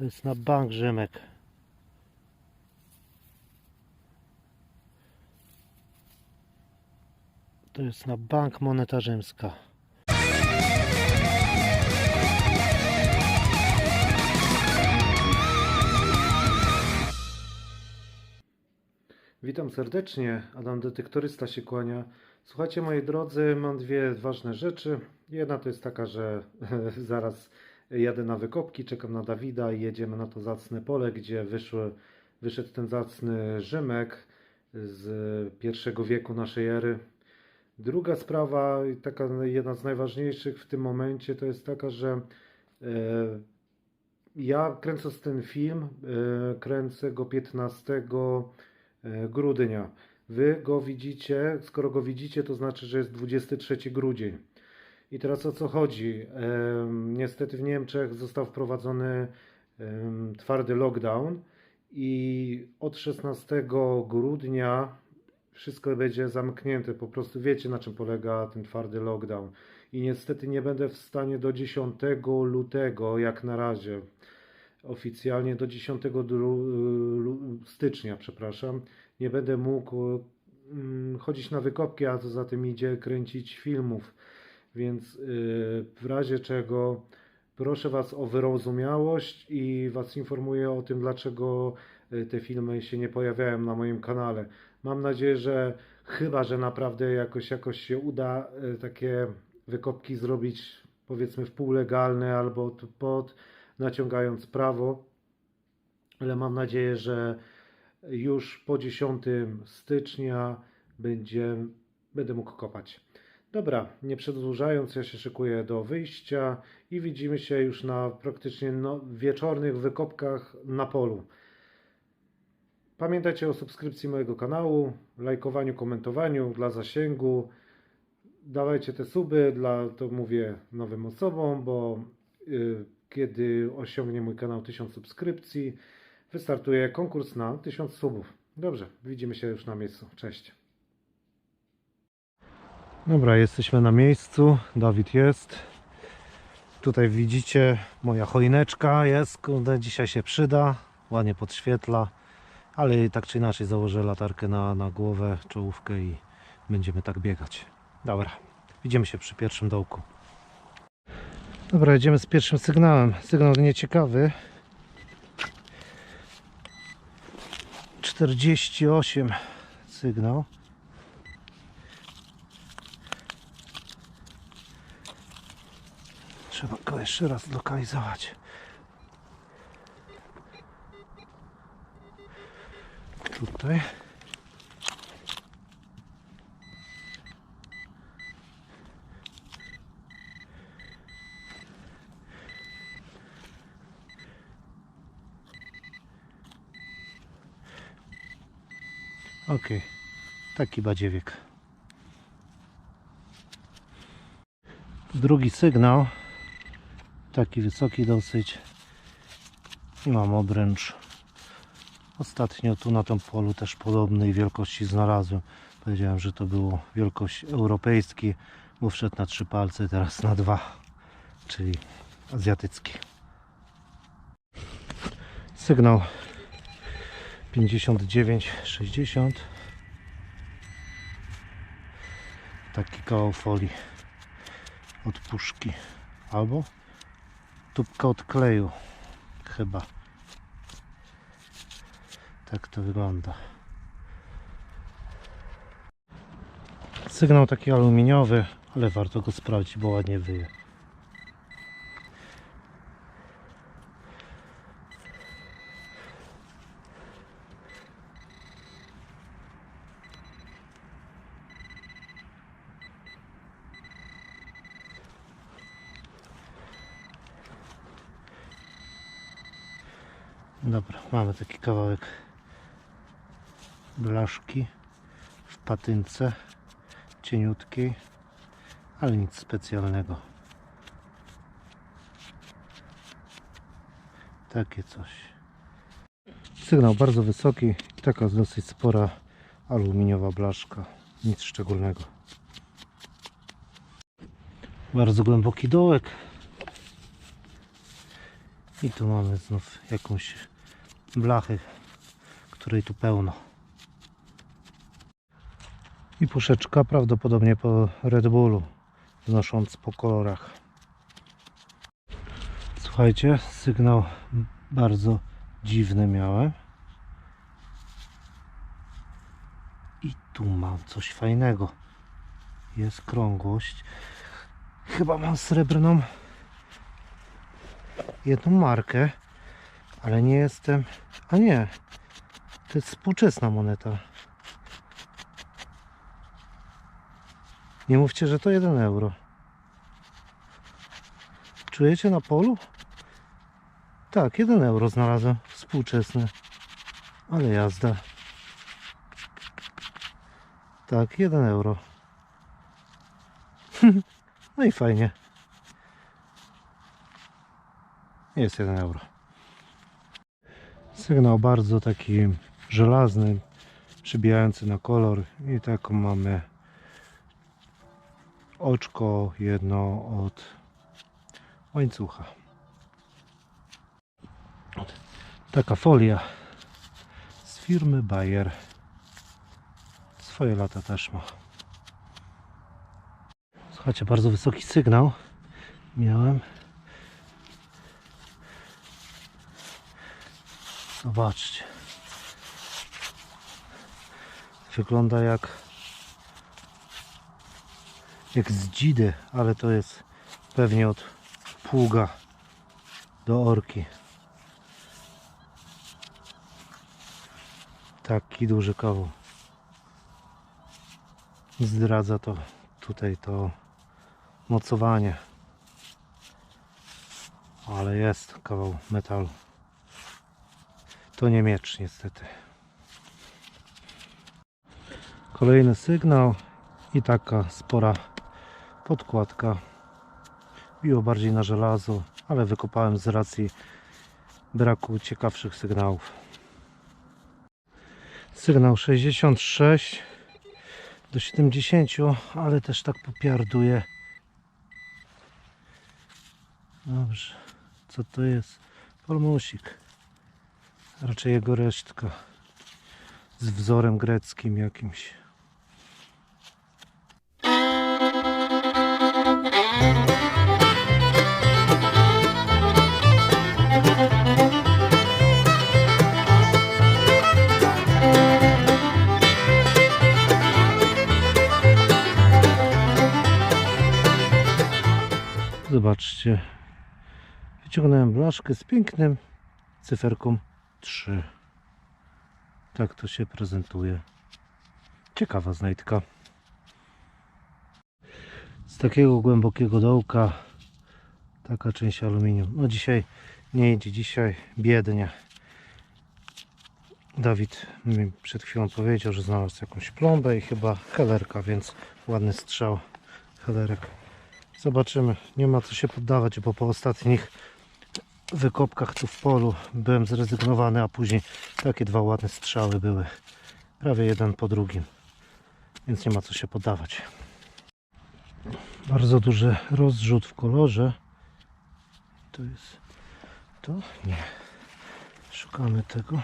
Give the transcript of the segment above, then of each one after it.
To jest na bank Rzymek. To jest na bank moneta rzymska. Witam serdecznie, Adam Detektorysta się kłania. Słuchajcie moi drodzy, mam dwie ważne rzeczy. Jedna to jest taka, że zaraz jadę na wykopki, czekam na Dawida i jedziemy na to zacne pole, gdzie wyszły, wyszedł ten zacny Rzymek z pierwszego wieku naszej ery. Druga sprawa, taka jedna z najważniejszych w tym momencie, to jest taka, że e, ja kręcąc ten film, e, kręcę go 15 e, grudnia. Wy go widzicie, skoro go widzicie, to znaczy, że jest 23 grudzień. I teraz o co chodzi? Niestety w Niemczech został wprowadzony twardy lockdown i od 16 grudnia wszystko będzie zamknięte. Po prostu wiecie na czym polega ten twardy lockdown. I niestety nie będę w stanie do 10 lutego, jak na razie, oficjalnie do 10 dru- lu- stycznia, przepraszam, nie będę mógł mm, chodzić na wykopki, a co za tym idzie kręcić filmów. Więc yy, w razie czego proszę Was o wyrozumiałość i Was informuję o tym, dlaczego y, te filmy się nie pojawiają na moim kanale. Mam nadzieję, że chyba, że naprawdę jakoś, jakoś się uda y, takie wykopki zrobić powiedzmy w półlegalne albo pod, naciągając prawo, ale mam nadzieję, że już po 10 stycznia będzie, będę mógł kopać. Dobra, nie przedłużając, ja się szykuję do wyjścia i widzimy się już na praktycznie no, wieczornych wykopkach na polu. Pamiętajcie o subskrypcji mojego kanału, lajkowaniu, komentowaniu dla zasięgu. Dawajcie te suby, dla, to mówię nowym osobom, bo y, kiedy osiągnie mój kanał 1000 subskrypcji, wystartuje konkurs na 1000 subów. Dobrze, widzimy się już na miejscu. Cześć. Dobra, jesteśmy na miejscu. Dawid jest. Tutaj widzicie, moja choineczka jest. Kurde, dzisiaj się przyda. Ładnie podświetla. Ale tak czy inaczej założę latarkę na, na głowę, czołówkę i będziemy tak biegać. Dobra, widzimy się przy pierwszym dołku. Dobra, jedziemy z pierwszym sygnałem. Sygnał nieciekawy. 48 sygnał. Trzeba go jeszcze raz zlokalizować. Tutaj. Ok, taki badziewiek. Drugi sygnał, taki wysoki dosyć i mam obręcz. Ostatnio tu na tym polu też podobnej wielkości znalazłem. Powiedziałem, że to było wielkość europejski, bo wszedł na trzy palce, teraz na dwa, czyli azjatycki. Sygnał 59,60 taki kawał folii od puszki albo tubka od kleju chyba. Tak to wygląda. Sygnał taki aluminiowy ale warto go sprawdzić bo ładnie wyje Dobra, mamy taki kawałek blaszki w patynce cieniutkiej, ale nic specjalnego. Takie coś. Sygnał bardzo wysoki taka dosyć spora aluminiowa blaszka. Nic szczególnego. Bardzo głęboki dołek. I tu mamy znów jakąś blachę, której tu pełno. I puszeczka prawdopodobnie po Red Bullu, wnosząc po kolorach. Słuchajcie, sygnał bardzo dziwny miałem. I tu mam coś fajnego. Jest krągłość. Chyba mam srebrną jedną markę, ale nie jestem. A nie, to jest współczesna moneta. Nie mówcie, że to 1 euro. Czujecie na polu? Tak, 1 euro znalazłem. Współczesny. Ale jazda. Tak, 1 euro. no i fajnie. Jest 1 euro. Sygnał bardzo taki żelazny, przybijający na kolor i taką mamy oczko jedno od łańcucha. Taka folia z firmy Bayer. Swoje lata też ma. Słuchajcie, bardzo wysoki sygnał miałem. Zobaczcie. Wygląda jak jak z dzidy, ale to jest pewnie od pługa do orki. Taki duży kawał. Zdradza to tutaj to mocowanie. Ale jest kawał metalu. To nie miecz niestety. Kolejny sygnał i taka spora podkładka. Biło bardziej na żelazo, ale wykopałem z racji braku ciekawszych sygnałów. Sygnał 66 do 70, ale też tak popiarduje. Dobrze, co to jest? Polmusik. Raczej jego resztka z wzorem greckim jakimś. Zobaczcie. Wyciągnąłem blaszkę z pięknym cyferką 3. Tak to się prezentuje. Ciekawa znajdka. Z takiego głębokiego dołka taka część aluminium. No dzisiaj nie idzie, dzisiaj biednie. Dawid mi przed chwilą powiedział, że znalazł jakąś plombę i chyba helerka, więc ładny strzał helerek. Zobaczymy. Nie ma co się poddawać, bo po ostatnich wykopkach tu w polu byłem zrezygnowany, a później takie dwa ładne strzały były. Prawie jeden po drugim. Więc nie ma co się poddawać. Bardzo duży rozrzut w kolorze. To jest to? Nie. Szukamy tego.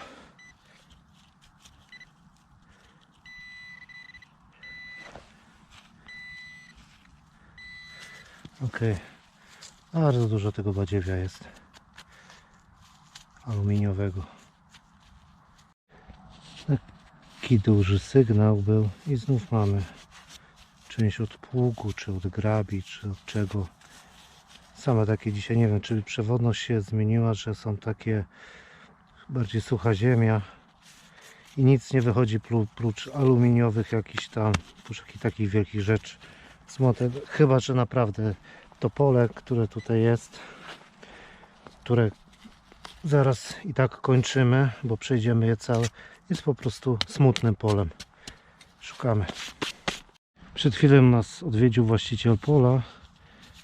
Ok. Bardzo dużo tego badziewia jest aluminiowego. Taki duży sygnał był i znów mamy część od pługu, czy od grabi, czy od czego. Same takie dzisiaj, nie wiem, czy przewodność się zmieniła, że są takie bardziej sucha ziemia i nic nie wychodzi pró- prócz aluminiowych jakichś tam, prócz jakichś takich wielkich rzeczy. Chyba, że naprawdę to pole, które tutaj jest, które zaraz i tak kończymy, bo przejdziemy je całe, jest po prostu smutnym polem. Szukamy. Przed chwilą nas odwiedził właściciel pola,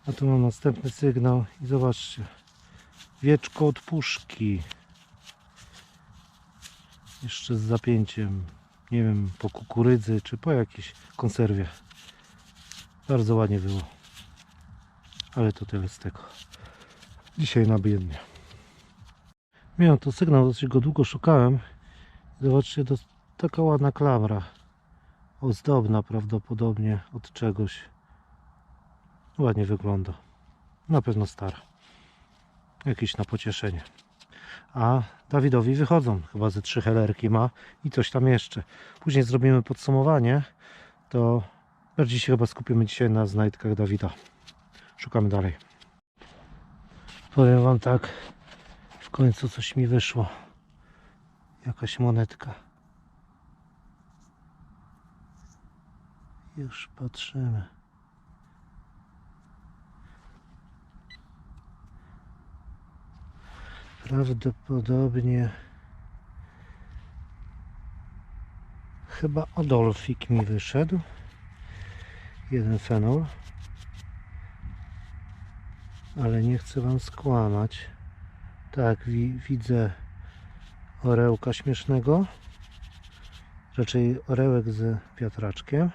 a tu mam następny sygnał i zobaczcie, wieczko od puszki. Jeszcze z zapięciem, nie wiem, po kukurydzy czy po jakiejś konserwie. Bardzo ładnie było. Ale to tyle z tego. Dzisiaj na biednie. Miałem tu sygnał, dosyć go długo szukałem. Zobaczcie, to taka ładna klamra. Ozdobna prawdopodobnie od czegoś. Ładnie wygląda. Na pewno stara. Jakiś na pocieszenie. A Dawidowi wychodzą. Chyba ze trzy helerki ma i coś tam jeszcze. Później zrobimy podsumowanie. To bardziej się chyba skupimy dzisiaj na znajdkach Dawida. Szukamy dalej. Powiem wam tak. Końcu coś mi wyszło. Jakaś monetka. Już patrzymy. Prawdopodobnie chyba Adolfik mi wyszedł. Jeden fenol. Ale nie chcę wam skłamać. Tak, wi widzę orełka śmiesznego. Raczej orełek z wiatraczkiem.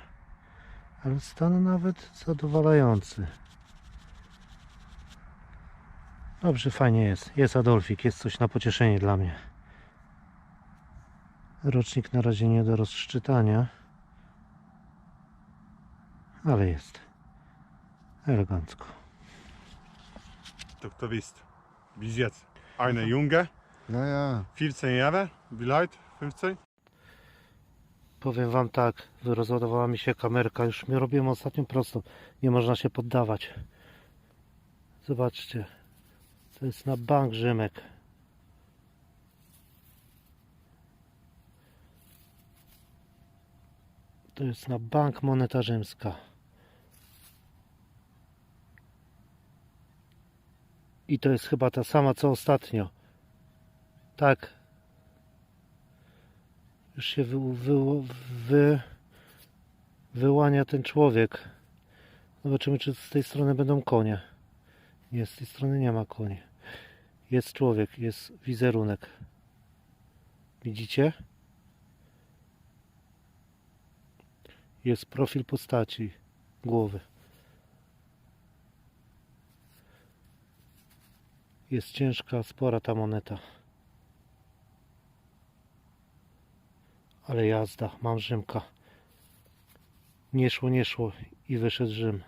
Ale stan nawet zadowalający. Dobrze, fajnie jest. Jest Adolfik, jest coś na pocieszenie dla mnie. Rocznik na razie nie do rozszczytania. Ale jest. Elegancko. Dr. Wist. Bis jetzt. Eine Junge, Ja, ja. 15 Jahre, alt? 15? Powiem wam tak, rozładowała mi się kamerka, już mi robiłem ostatnią prostą. Nie można się poddawać. Zobaczcie. To jest na bank Rzymek. To jest na bank moneta rzymska. I to jest chyba ta sama co ostatnio. Tak, już się wy, wy, wy, wyłania ten człowiek. Zobaczymy, czy z tej strony będą konie. Nie, z tej strony nie ma koni. Jest człowiek, jest wizerunek. Widzicie? Jest profil postaci, głowy. Jest ciężka, spora ta moneta. Ale jazda, mam Rzymka. Nie szło, nie szło i wyszedł Rzym.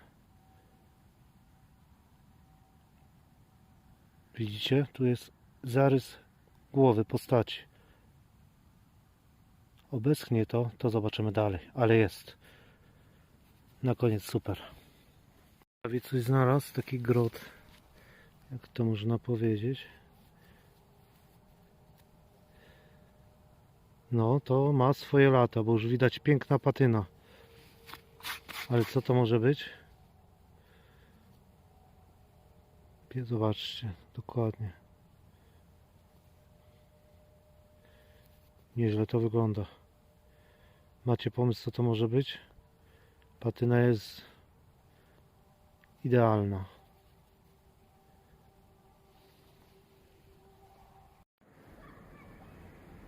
Widzicie? Tu jest zarys głowy, postaci. Obeschnie to, to zobaczymy dalej, ale jest. Na koniec super. Prawie coś znalazł, taki grot, jak to można powiedzieć. No, to ma swoje lata, bo już widać piękna patyna. Ale co to może być? Zobaczcie, dokładnie. Nieźle to wygląda. Macie pomysł, co to może być? Patyna jest idealna.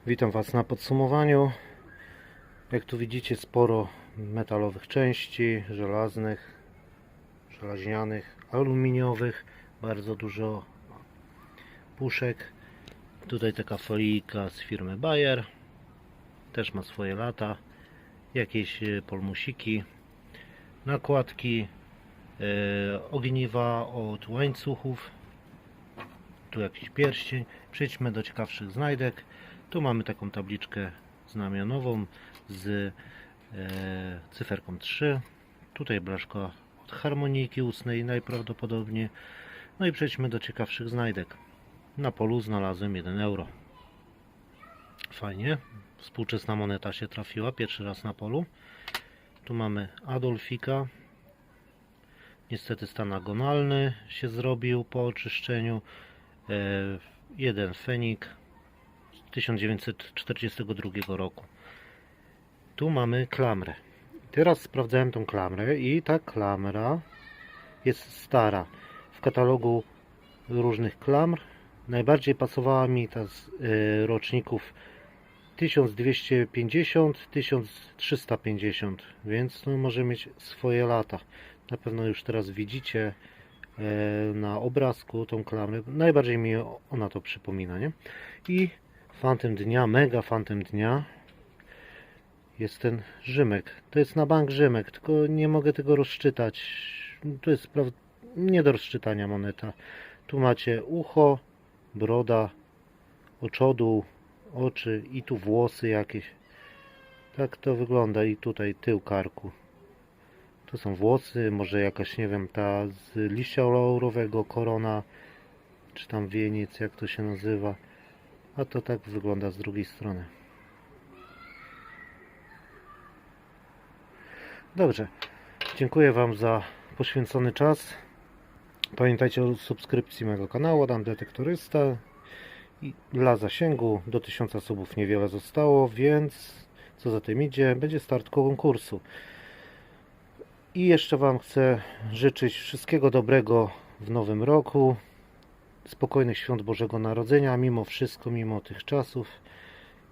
Witam Was na podsumowaniu. Jak tu widzicie, sporo metalowych części, żelaznych, żelaźnianych, aluminiowych, bardzo dużo puszek. Tutaj taka folijka z firmy Bayer, też ma swoje lata. Jakieś e, polmusiki, nakładki, e, ogniwa od łańcuchów, tu jakiś pierścień. Przejdźmy do ciekawszych znajdek. Tu mamy taką tabliczkę znamionową z e, cyferką 3. Tutaj blaszka od harmonijki ustnej najprawdopodobniej. No i przejdźmy do ciekawszych znajdek. Na polu znalazłem 1 euro. Fajnie. Współczesna moneta się trafiła pierwszy raz na polu. Tu mamy Adolfika. Niestety stan agonalny się zrobił po oczyszczeniu. E, jeden fenik 1942 roku. Tu mamy klamrę. Teraz sprawdzałem tą klamrę i ta klamra jest stara. W katalogu różnych klamr najbardziej pasowała mi ta z y, roczników 1250-1350, więc no, może mieć swoje lata. Na pewno już teraz widzicie, e, na obrazku, tą klamrę. Najbardziej mi ona to przypomina, nie? I fantem dnia, mega fantem dnia jest ten Rzymek. To jest na bank Rzymek, tylko nie mogę tego rozczytać. To jest nie do rozczytania moneta. Tu macie ucho, broda, oczodół, oczy i tu włosy jakieś. Tak to wygląda i tutaj tył karku. To są włosy, może jakaś, nie wiem, ta z liścia laurowego korona, czy tam wieniec, jak to się nazywa. A to tak wygląda z drugiej strony. Dobrze. Dziękuję Wam za poświęcony czas. Pamiętajcie o subskrypcji mojego kanału Adam Detektorysta. I dla zasięgu do 1000 subów niewiele zostało, więc co za tym idzie, będzie start konkursu. I jeszcze Wam chcę życzyć wszystkiego dobrego w nowym roku, spokojnych świąt Bożego Narodzenia, mimo wszystko, mimo tych czasów.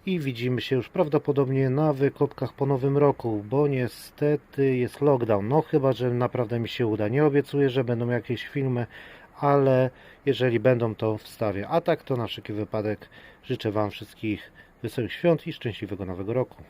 I widzimy się już prawdopodobnie na wykopkach po nowym roku, bo niestety jest lockdown. No chyba, że naprawdę mi się uda. Nie obiecuję, że będą jakieś filmy, ale jeżeli będą, to wstawię. A tak to na wszelki wypadek życzę Wam wszystkich wesołych świąt i szczęśliwego nowego roku.